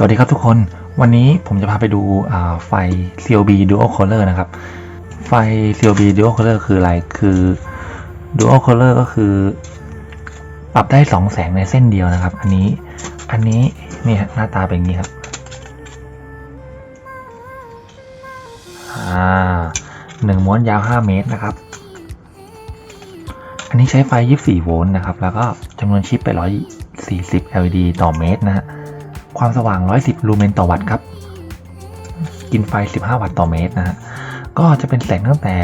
สวัสดีครับทุกคนวันนี้ผมจะพาไปดูไฟ COB Dual Color นะครับ ไฟ COB Dual Color คืออะไร คือ Dual Color ก็คือ ปรับได้สองแสงในเส้นเดียวนะครับ อันนี้อันนี้นี่หน้าตาเป็นอย่างนี้ครับอ่าหนึ่งม้วนยาว 5 เมตรนะครับ อันนี้ใช้ไฟ 24 โวลต์นะครับ แล้วก็จำนวนชิปไป 140 LED ต่อเมตรนะฮะ ความสว่าง 110 ลูเมนต่อวัตต์ครับ กินไฟ 15 วัตต์ต่อเมตรนะฮะ ก็จะเป็นแสงตั้งแต่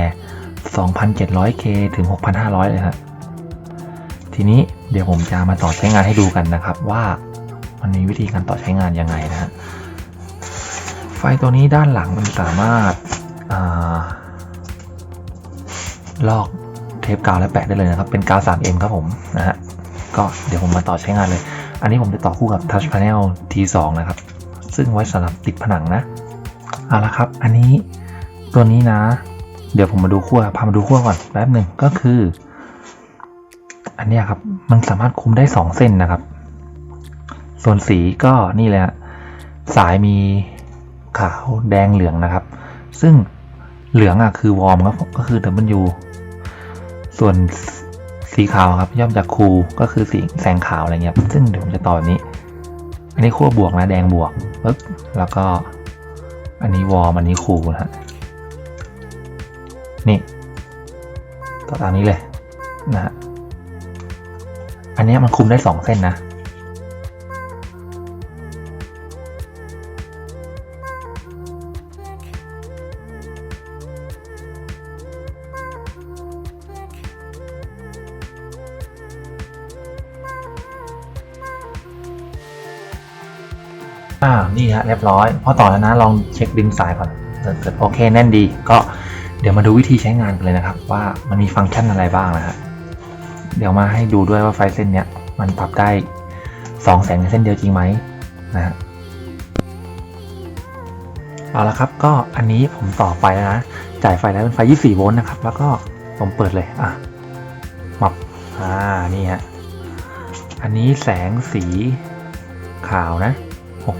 2,700K ถึง 6,500 เลยฮะ ทีนี้เดี๋ยวผมจะมาต่อใช้งานให้ดูกันนะครับ ว่ามันมีวิธีการต่อใช้งานยังไงนะฮะ ไฟตัวนี้ด้านหลังมันสามารถอาลอกเทปกาวและแปะได้เลยนะครับ เป็นกาว 3M ครับผมนะฮะ ก็เดี๋ยวผมมาต่อใช้งานเลย อันนี้ผมจะต่อคู่กับ Touch Panel T2 นะครับ ซึ่งไว้สำหรับติดผนังนะ เอาละครับ อันนี้ตัวนี้นะ เดี๋ยวผมมาดูขั้วพามาดูขั้วก่อนแป๊บหนึ่งก็คือ อันนี้ครับ มันสามารถคุมได้ 2 เส้นนะครับ ส่วนสีก็นี่เละ สายมีขาวแดงเหลืองนะครับ ซึ่งเหลืองอะคือวอร์มครับก็คือ W ส่วน สีขาวครับย่อมจากคูก็คือสีแสงขาวอะไรเงี้ยซึ่งเดี๋ยวผมจะต่อแบบนี้ อันนี้ขั้วบวกนะแดงบวกปึ๊บแล้วก็ อันนี้วอร์มอันนี้คูนะฮะนี่ต่อตามนี้เลยนะฮะอันนี้มันคุมได้สองเส้นนะ อ่านี่ฮะเรียบร้อยพอต่อแล้วนะลองเช็คดึงสายก่อนเกิดเกิดโอเคแน่นดี ก็เดี๋ยวมาดูวิธีใช้งานกันเลยนะครับ ว่ามันมีฟังก์ชันอะไรบ้างนะฮะเดี๋ยวมาให้ดูด้วยว่าไฟเส้นเนี้ยมันปรับได้สองแสงในเส้นเดียวจริงไหมนะฮะเอาละครับก็อันนี้ผมต่อไฟแล้วนะจ่ายไฟแล้วเป็นไฟ 24 โวลต์นะครับ แล้วก็ผมเปิดเลยอะมับอ่านี่ฮะอันนี้แสงสีขาวนะ 6,500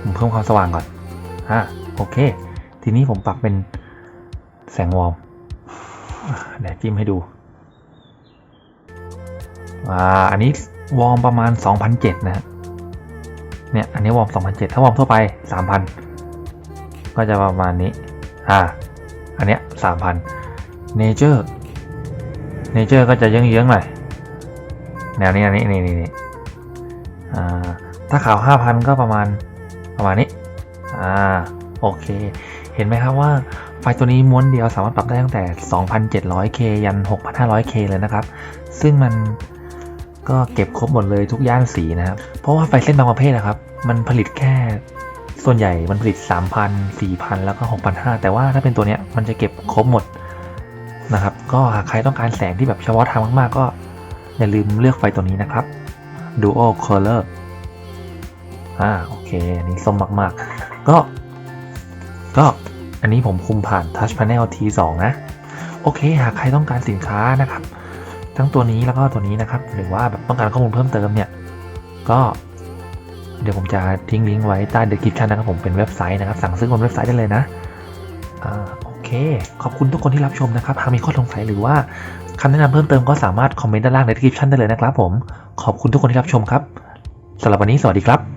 ผมเพิ่มความสว่างก่อนอะโอเค ทีนี้ผมปรับเป็นแสงวอร์มเดี๋ยวจิ้มให้ดู อ่า อันนี้วอร์มประมาณ 2,007นะฮะ เนี่ย อันนี้วอร์ม2,007ถ้าวอร์มทั่วไป 3,000 ก็จะประมาณนี้ อ่า อันเนี้ย3,000 Nature Nature ก็จะเยื้องๆหน่อยแนวนี้อันนี้นี่นี่นี่ ถ้าขาว 5,000 ก็ประมาณประมาณนี้ อ่า โอเค เห็นไหมครับว่าไฟตัวนี้ม้วนเดียวสามารถปรับได้ตั้งแต่ 2,700K ยัน 6,500K เลยนะครับ ซึ่งมันก็เก็บครบหมดเลยทุกย่านสีนะครับ เพราะว่าไฟเส้นบางประเภทนะครับ มันผลิตแค่ส่วนใหญ่มันผลิต 3,000 4,000 แล้วก็ 6,500 แต่ว่าถ้าเป็นตัวเนี้ยมันจะเก็บครบหมดนะครับ ก็หากใครต้องการแสงที่แบบเฉพาะทางมาก ๆ ก็อย่าลืมเลือกไฟตัวนี้นะครับ Dual Color อ่าโอเค อันนี้ส้มมากๆ ก็ ก็อันนี้ผมคุมผ่าน Touch Panel T2 นะ โอเค หากใครต้องการสินค้านะครับ ทั้งตัวนี้แล้วก็ตัวนี้นะครับ หรือว่าแบบต้องการข้อมูลเพิ่มเติมเนี่ย ก็ เดี๋ยวผมจะทิ้งลิงก์ไว้ใต้ description นะครับผมเป็นเว็บไซต์นะครับ สั่งซื้อบนเว็บไซต์ได้เลยนะอ่า ขอบคุณทุกคนที่รับชมนะครับ หากมีข้อสงสัยหรือว่าคำแนะนำเพิ่มเติมก็สามารถคอมเมนต์ด้านล่างใน description ได้เลยนะครับผม ขอบคุณทุกคนที่รับชมครับสำหรับวันนี้สวัสดีครับ